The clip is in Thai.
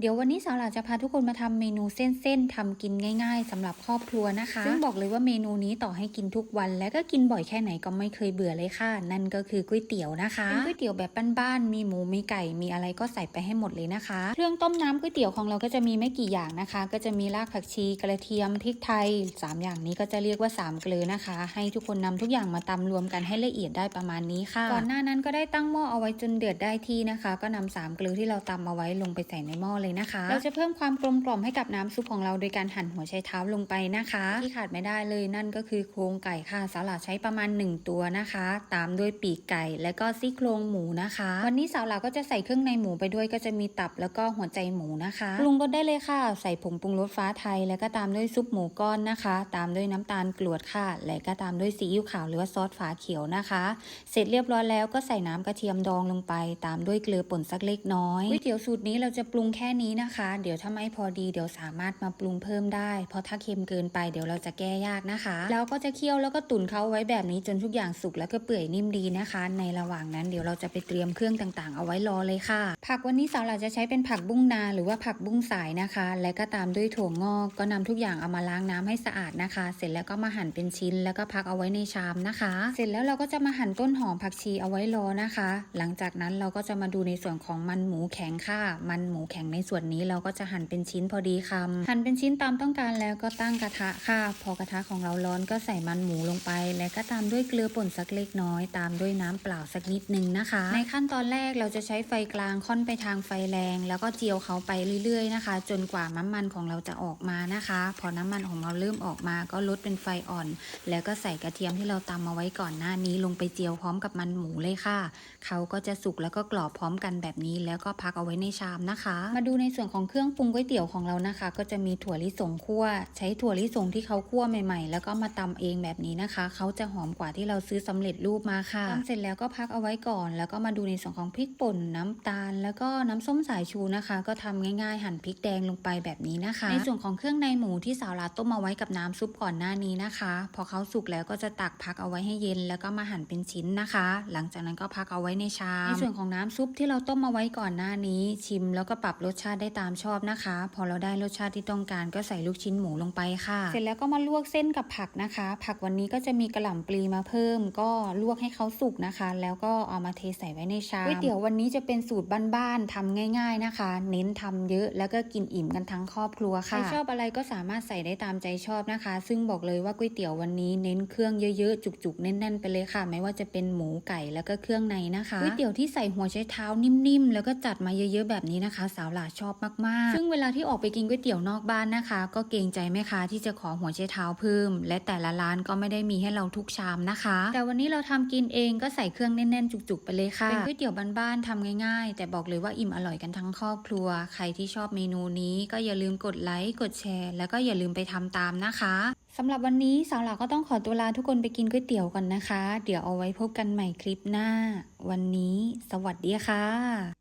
เดี๋ยววันนี้สาวหลาจะพาทุกคนมาทำเมนูเส้นๆทำกินง่าย ๆสำหรับครอบครัวนะคะ ซึ่งบอกเลยว่าเมนูนี้ต่อให้กินทุกวัน และก็กินบ่อยแค่ไหนก็ไม่เคยเบื่อเลยค่ะ นั่นก็คือก๋วยเตี๋ยวนะคะเป็นก๋วยเตี๋ยวแบบบ้านๆมีหมูมีไก่มีอะไรก็ใส่ไปให้หมดเลยนะคะ เครื่องต้มน้ำก๋วยเตี๋ยวของเราก็จะมีไม่กี่อย่างนะคะ ก็จะมีรากผักชีกระเทียมพริกไทยสามอย่างนี้ก็จะเรียกว่าสามเกลือนะคะ ให้ทุกคนนำทุกอย่างมาตำรวมกันให้ละเอียดได้ประมาณนี้ค่ะก่อนหน้านั้นก็ได้ตั้งหม้อเอาไว้จนเดือดได้ที่นะคะ ก็นำสามเกลือที่เราตำเอาไว้ลงไปใส่ในหม้อเลยนะคะ เราจะเพิ่มความกลมกล่อมให้กับน้ำซุปของเราโดยการหั่นหัวไชเท้าลงไปนะคะ ที่ขาดไม่ได้เลยนั่นก็คือโครงไก่ค่ะสาวหลาใช้ประมาณ 1 ตัวนะคะ ตามด้วยปีกไก่และก็ซี่โครงหมูนะคะ วันนี้สาวหลาก็จะใส่เครื่องในหมูไปด้วยก็จะมีตับแล้วก็หัวใจหมูนะคะปรุงรสได้เลยค่ะ ใส่ผงปรุงรสฟ้าไทย แล้วก็ตามด้วยซุปหมูก้อนนะคะ ตามด้วยน้ำตาลกรวดค่ะ และก็ตามด้วยซีอิ๊วขาวหรือว่าซอสฝาเขียวนะคะ เสร็จเรียบร้อยแล้วก็ใส่น้ำกระเทียมดองลงไป ตามด้วยเกลือป่นสักเล็กน้อยก๋วยเตี๋ยวสูตรนี้เราจะปรุงแค่นี้นะคะ เดี๋ยวถ้าไม่พอดีเดี๋ยวสามารถมาปรุงเพิ่มได้ เพราะถ้าเค็มเกินไปเดี๋ยวเราจะแก้ยากนะคะ แล้วก็จะเคี่ยวแล้วก็ตุ๋นเขาไว้แบบนี้จนทุกอย่างสุกแล้วก็เปื่อยนิ่มดีนะคะ ในระหว่างนั้นเดี๋ยวเราจะไปเตรียมเครื่องต่างๆ เอาไว้รอเลยค่ะ ผักวันนี้สาวหลาจะใช้เป็นผักบุ้งนาหรือว่าผักบุ้งสายนะคะ และก็ตามด้วยถั่วงอกก็นำทุกอย่างเอามาล้างน้ำให้สะอาดนะคะ เสร็จแล้วก็มาหั่นเป็นชิ้น แล้วก็พักเอาไว้ในชามนะคะ เสร็จแล้วเราก็จะมาหั่นต้นหอมผักชีเอาไว้รอนะคะ หลังจากนั้นเราก็จะมาดูในส่วนของมันหมูแข็งค่ะ มันหมูแข็งในส่วนนี้เราก็จะหั่นเป็นชิ้นพอดีคำหั่นเป็นชิ้นตามต้องการแล้วก็ตั้งกระทะค่ะ พอกระทะของเราร้อนก็ใส่มันหมูลงไป แล้วก็ตามด้วยเกลือป่นสักเล็กน้อย ตามด้วยน้ำเปล่าสักนิดนึงนะคะ ในขั้นตอนแรกเราจะใช้ไฟกลางค่อนไปทางไฟแรง แล้วก็เจียวเขาไปเรื่อยๆนะคะ จนกว่าน้ำมันของเราจะออกมานะคะ พอน้ำมันของเราเริ่มออกมาก็ลดเป็นไฟอ่อน แล้วก็ใส่กระเทียมที่เราตำมาไว้ก่อนหน้านี้ลงไปเจียวพร้อมกับมันหมูเลยค่ะ เขาก็จะสุกแล้วก็กรอบพร้อมกันแบบนี้แล้วก็พักเอาไว้ในชามนะคะ มาดูในส่วนของเครื่องปรุงก๋วยเตี๋ยวของเรานะคะ ก็จะมีถั่วลิสงคั่ว ใช้ถั่วลิสงที่เขาคั่วใหม่ๆ แล้วก็มาตำเองแบบนี้นะคะ เขาจะหอมกว่าที่เราซื้อสำเร็จรูปมาค่ะตำเสร็จแล้วก็พักเอาไว้ก่อน แล้วก็มาดูในส่วนของพริกป่นน้ำตาล แล้วก็น้ำส้มสายชูนะคะ ก็ทำง่ายๆ หั่นพริกแดงลงไปแบบนี้นะคะ ในส่วนของเครื่องในหมูที่สาวลาต้มเอาไว้กับน้ำซุปก่อนหน้านี้นะคะ พอเขาสุกแล้วก็จะตักพักเอาไว้ให้เย็น แล้วก็มาหั่นเป็นชิ้นนะคะ หลังจากนั้นก็พักเอาไว้ในชามในส่วนของน้ำซุปที่เราต้มเอาไว้ก่อนหน้านี้ชิมแล้วก็ปรับรสชาติได้ตามชอบนะคะ พอเราได้รสชาติที่ต้องการก็ใส่ลูกชิ้นหมูลงไปค่ะ เสร็จแล้วก็มาลวกเส้นกับผักนะคะ ผักวันนี้ก็จะมีกระหล่ำปลีมาเพิ่ม ก็ลวกให้เขาสุกนะคะ แล้วก็เอามาเทใส่ไว้ในชามก๋วยเตี๋ยววันนี้จะเป็นสูตรบ้านๆทำง่าย ๆนะคะ เน้นทำเยอะแล้วก็กินอิ่มกันทั้งครอบครัวค่ะใครชอบอะไรก็สามารถใส่ได้ตามใจชอบนะคะ ซึ่งบอกเลยว่าก๋วยเตี๋ยววันนี้เน้นเครื่องเยอะๆจุกๆแน่นๆไปเลยค่ะ ไม่ว่าจะเป็นหมูไก่แล้วก็เครื่องในนะคะก๋วยเตี๋ยวที่ใส่หัวไชเท้านิ่มๆแล้วก็จัดมาเยอะๆแบบนี้นะคะ สาวหลาชอบมากๆ ซึ่งเวลาที่ออกไปกินก๋วยเตี๋ยวนอกบ้านนะคะ ก็เกรงใจแม่ค้าที่จะขอหัวไชเท้าเพิ่ม และแต่ละร้านก็ไม่ได้มีให้เราทุกชามนะคะ แต่วันนี้เราทำกินเองก็ใส่เครื่องแน่นๆ จุกๆ ไปเลยค่ะ เป็นก๋วยเตี๋ยวบ้านๆทำง่ายๆ แต่บอกเลยว่าอิ่มอร่อยกันทั้งครอบครัว ใครที่ชอบเมนูนี้ก็อย่าลืมกดไลค์กดแชร์ แล้วก็อย่าลืมไปทำตามนะคะสำหรับวันนี้สาวหลาก็ต้องขอตัวลาทุกคนไปกินก๋วยเตี๋ยวก่อนนะคะ เดี๋ยวเอาไว้พบกันใหม่คลิปหน้า วันนี้ สวัสดีค่ะ